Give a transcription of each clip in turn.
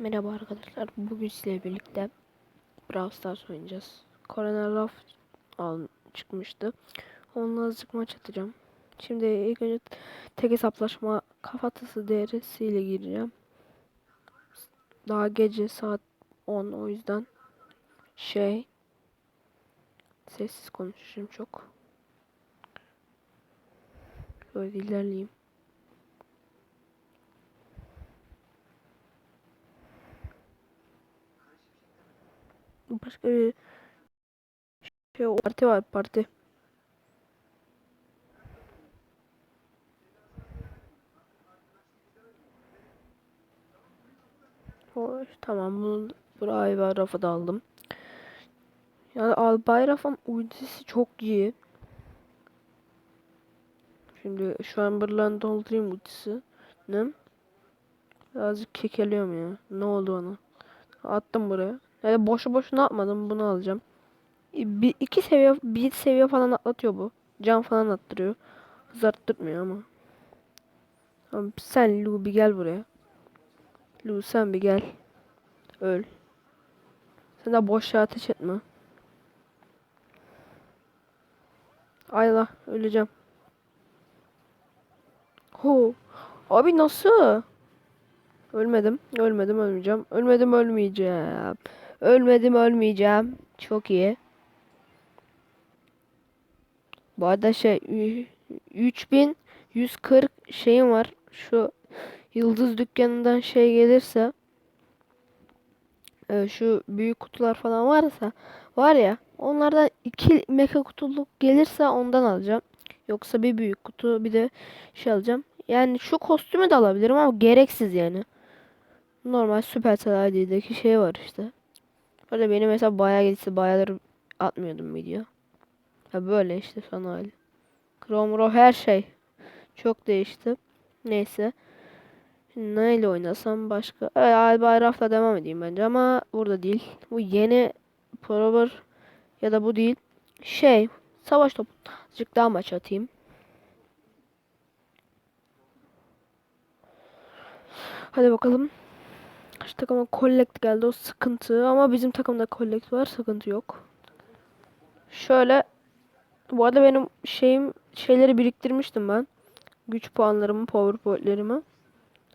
Merhaba arkadaşlar. Bugün sizlerle birlikte Brawl Stars oynayacağız. Corona Love çıkmıştı. Onunla azıcık maç atacağım. Şimdi ilk önce tek hesaplaşma kafatası değerisiyle gireceğim. Daha gece saat 10 o yüzden şey sessiz konuşacağım çok. Böyle ilerleyeyim. Başka bir şey parti var parti. Hoş, tamam bunu buraya ve rafa da aldım. Yani Albay Raf'ın ultisi çok iyi. Şimdi şu an buradan doldurayım ultisini. Birazcık kekeliyorum ya. Ne oldu ona? Attım buraya. Yani boşu boşuna atmadım. Bunu alacağım. Bir, iki seviye, bir seviye falan atlatıyor bu. Can falan attırıyor. Hız arttırmıyor ama. Tamam, sen Lu bir gel buraya. Lu sen bir gel. Öl. Sen de boş ateş etme. Ayla öleceğim. Ho. Abi nasıl? Ölmedim. Ölmedim ölmeyeceğim. Ölmedim ölmeyeceğim. Ölmedim ölmeyeceğim. Çok iyi. Bu arada şey 3140 şeyim var. Şu yıldız dükkanından şey gelirse e, şu büyük kutular falan varsa var ya onlardan iki mega kutuluk gelirse ondan alacağım. Yoksa bir büyük kutu bir de şey alacağım. Yani şu kostümü de alabilirim ama gereksiz yani. Normal Supercell ID'deki şey var işte. Öyle benim mesela bayağı gitse bayağıdır atmıyordum video. Ha böyle işte son hali. Chrome Raw her şey. Çok değişti. Neyse. Şimdi neyle oynasam başka. Evet Albayraf'la devam edeyim bence ama burada değil. Bu yeni Prover ya da bu değil. Şey savaş topu. Azıcık daha maç atayım. Hadi bakalım. Şu takıma collect geldi o sıkıntı ama bizim takımda collect var sıkıntı yok. Şöyle bu arada benim şeyim şeyleri biriktirmiştim ben. Güç puanlarımı, power pointlerimi.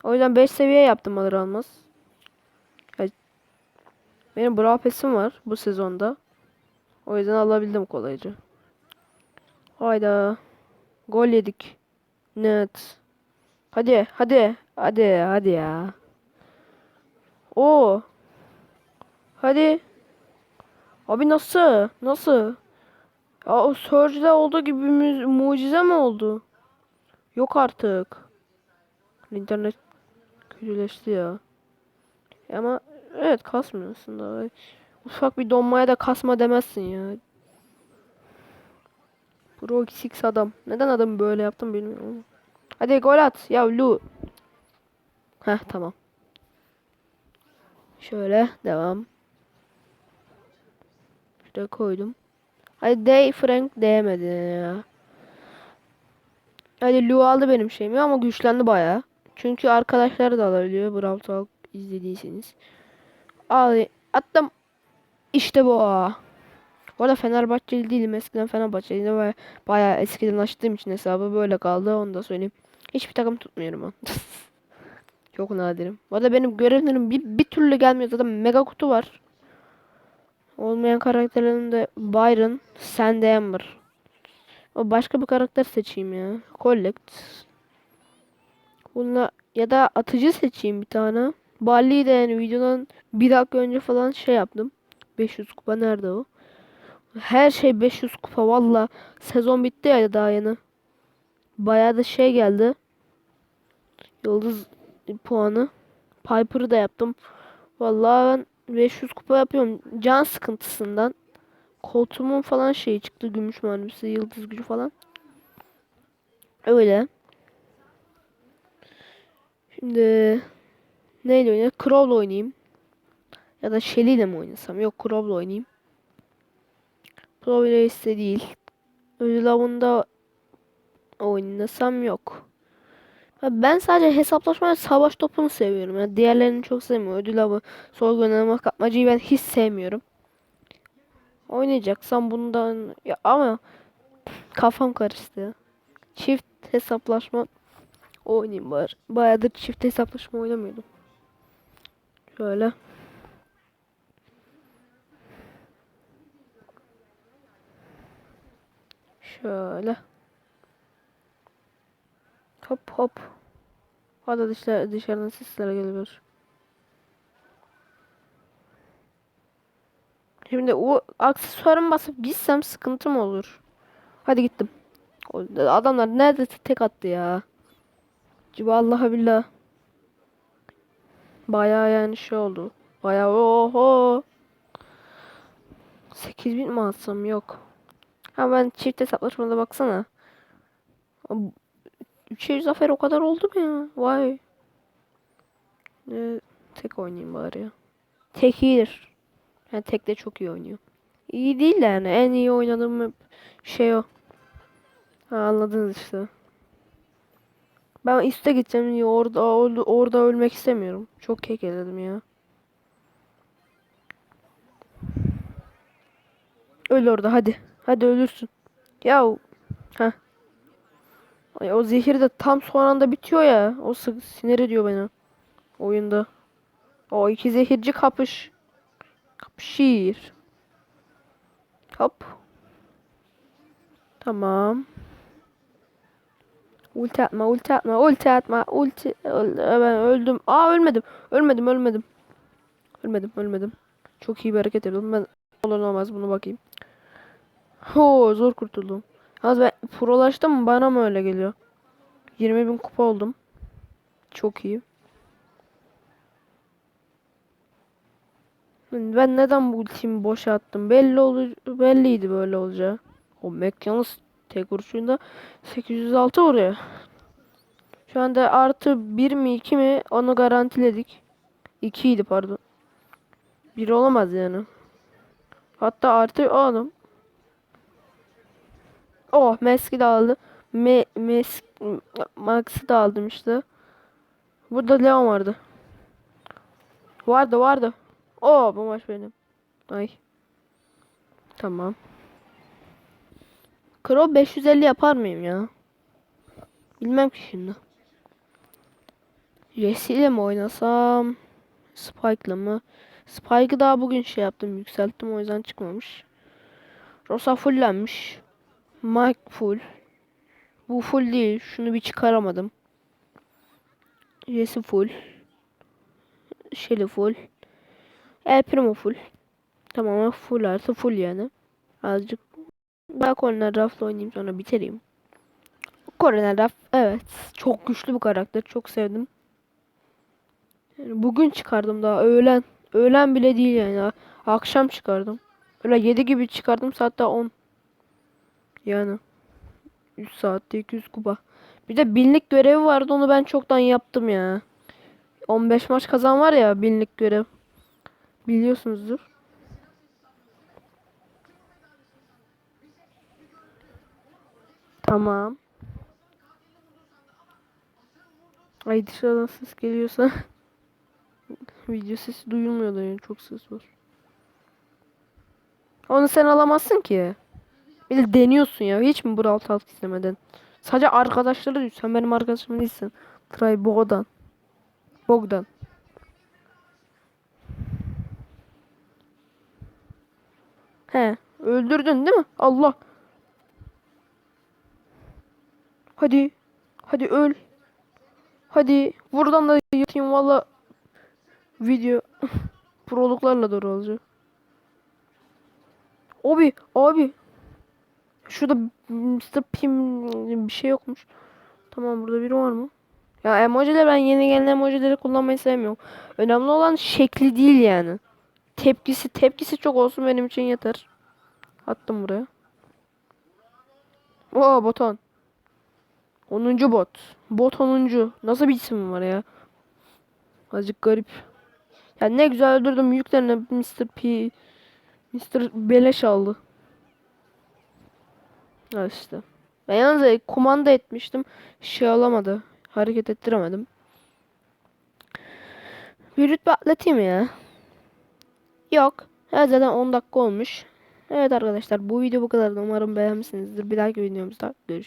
O yüzden 5 seviye yaptım alır almaz. Benim Brawl Pass'im var bu sezonda. O yüzden alabildim kolayca. Hayda. Gol yedik. Net. Hadi, hadi. Hadi, hadi ya. O. Hadi. Abi nasıl? Nasıl? Ya o Surge'de olduğu gibi bir mucize mi oldu? Yok artık. İnternet kötüleşti ya. Ama evet kasmıyor aslında. Ufak bir donmaya da kasma demezsin ya. Pro X adam. Neden adamı böyle yaptım bilmiyorum. Hadi gol at. Ya Lu. Heh tamam. Şöyle devam. Şuraya koydum. Hadi Day Frank değmedi ya. Hadi Lu aldı benim şeyimi ama güçlendi baya. Çünkü arkadaşlar da alabiliyor. Brawl Talk izlediyseniz. Al attım. İşte bu. Bu arada Fenerbahçeli değilim. Eskiden Fenerbahçeliydim ve bayağı eskiden açtığım için hesabı böyle kaldı. Onu da söyleyeyim. Hiçbir takım tutmuyorum. Çok nadirim. Bu arada benim görevlerim bir, bir türlü gelmiyor. Zaten mega kutu var. Olmayan karakterlerim de Byron, Sandy Amber. O başka bir karakter seçeyim ya. Collect. Bununla ya da atıcı seçeyim bir tane. Balli'yi de yani videodan bir dakika önce falan şey yaptım. 500 kupa nerede o? Her şey 500 kupa valla. Sezon bitti ya daha yeni. Bayağı da şey geldi. Yıldız puanı. Piper'ı da yaptım. Vallahi ben 500 kupa yapıyorum. Can sıkıntısından. Koltuğumun falan şeyi çıktı. Gümüş mermisi, yıldız gücü falan. Öyle. Şimdi neyle oynayayım? Crow'la oynayayım. Ya da Shelly ile mi oynasam? Yok Crow'la oynayayım. Pro Race'de değil. Ödül avında oynasam yok. Ben sadece hesaplaşma ve savaş topunu seviyorum. Yani diğerlerini çok sevmiyorum. Ödül avı, soygun arama kapmacayı ben hiç sevmiyorum. Oynayacaksam bundan ya ama kafam karıştı. Çift hesaplaşma oynayayım bari. Bayağıdır çift hesaplaşma oynamıyordum. Şöyle. Şöyle. Hop hop. Hadi dışarı, dışarıdan sesler geliyor. Şimdi o aksesuarımı basıp gitsem sıkıntı mı olur? Hadi gittim. O- Adamlar nerede tek attı ya? Vallahi billah. Bayağı yani şey oldu. Bayağı oho. 8000 mi alsam yok. Ha ben çift hesaplaşmada baksana. 300 zafer o kadar oldu mu ya? Vay. Ee, tek oynayayım bari ya. Tek iyidir. Yani tek de çok iyi oynuyor. İyi değil de yani en iyi oynadığım şey o. Ha, anladınız işte. Ben üste gideceğim diye orada orada, ölmek istemiyorum. Çok kekeledim ya. Öl orada hadi. Hadi ölürsün. Ya ha. Ay, o zehir de tam son anda bitiyor ya. O sı- sinir ediyor beni. Oyunda. O iki zehirci kapış. Kapışır. Hop. Tamam. Ulti atma, ulti atma, ulti atma, ulti. Ben öldüm. Aa ölmedim. Ölmedim, ölmedim. Ölmedim, ölmedim. Çok iyi bir hareket ediyordum. Ben olur olmaz bunu bakayım. Ho zor kurtuldum. Az ben prolaştım bana mı öyle geliyor? 20 bin kupa oldum. Çok iyi. Ben neden bu ultimi boşa attım? Belli olur, belliydi böyle olacağı. O Mac yalnız tek vuruşunda 806 vuruyor. Şu anda artı 1 mi 2 mi onu garantiledik. 2 idi pardon. 1 olamaz yani. Hatta artı oğlum. Oh Mesk'i de aldı. Me Mesk Max'ı da aldım işte. Burada Leon vardı. Vardı vardı. Oo bu maç benim. Ay. Tamam. Crow 550 yapar mıyım ya? Bilmem ki şimdi. Jesse ile mi oynasam? Spike'la mı? Spike'ı daha bugün şey yaptım yükselttim o yüzden çıkmamış. Rosa fullenmiş. Mike full. Bu full değil. Şunu bir çıkaramadım. Jesse full. Shelly full. El Primo full. Tamamen full artı full yani. Azıcık daha Corner Raft'la oynayayım sonra bitireyim. Corner Raft evet. Çok güçlü bir karakter. Çok sevdim. Yani bugün çıkardım daha öğlen. Öğlen bile değil yani. Akşam çıkardım. Öyle 7 gibi çıkardım saat daha 10. Yani 3 saatte 200 kupa. Bir de binlik görevi vardı onu ben çoktan yaptım ya. 15 maç kazan var ya binlik görev. Biliyorsunuzdur. Tamam. Ay dışarıdan ses geliyorsa video sesi duyulmuyor da yani çok ses var. Onu sen alamazsın ki. Bir de deniyorsun ya. Hiç mi Brawl Talk istemeden? Sadece arkadaşları diyor. Sen benim arkadaşım değilsin. Try Bogdan. Bogdan. He. Öldürdün değil mi? Allah. Hadi. Hadi öl. Hadi. Buradan da yatayım valla. Video. Proluklarla doğru olacak. Abi. Abi. Şurada Mr. Pim bir şey yokmuş. Tamam burada biri var mı? Ya emojiler ben yeni gelen emojileri kullanmayı sevmiyorum. Önemli olan şekli değil yani. Tepkisi tepkisi çok olsun benim için yeter. Attım buraya. Oo boton. 10. bot. Bot 10. Nasıl bir isim var ya? Azıcık garip. Ya ne güzel öldürdüm yüklerine Mr. P Mr. Beleş aldı. Ha işte. Ben yalnız kumanda etmiştim. Şey alamadı. hareket ettiremedim. Bir rütbe atlatayım ya. Yok. Evet zaten 10 dakika olmuş. Evet arkadaşlar bu video bu kadar. Umarım beğenmişsinizdir. Bir dahaki videomuzda görüşürüz.